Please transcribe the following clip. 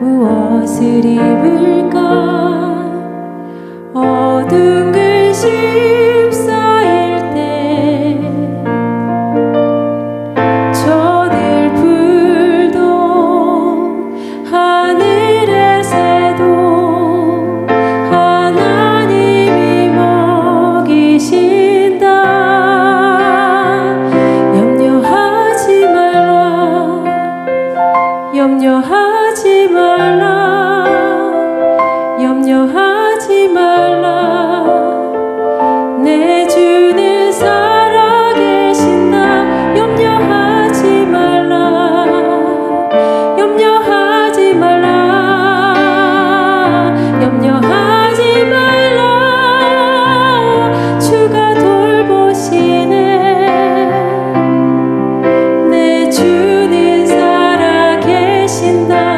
무엇을 입을까? 어두운 근심 염려하지 말라. 내 주는 살아계신다 염려하지 말라. 염려하지 말라. 염려하지 말라. 주가 돌보시네. 내 주는 살아계신 나.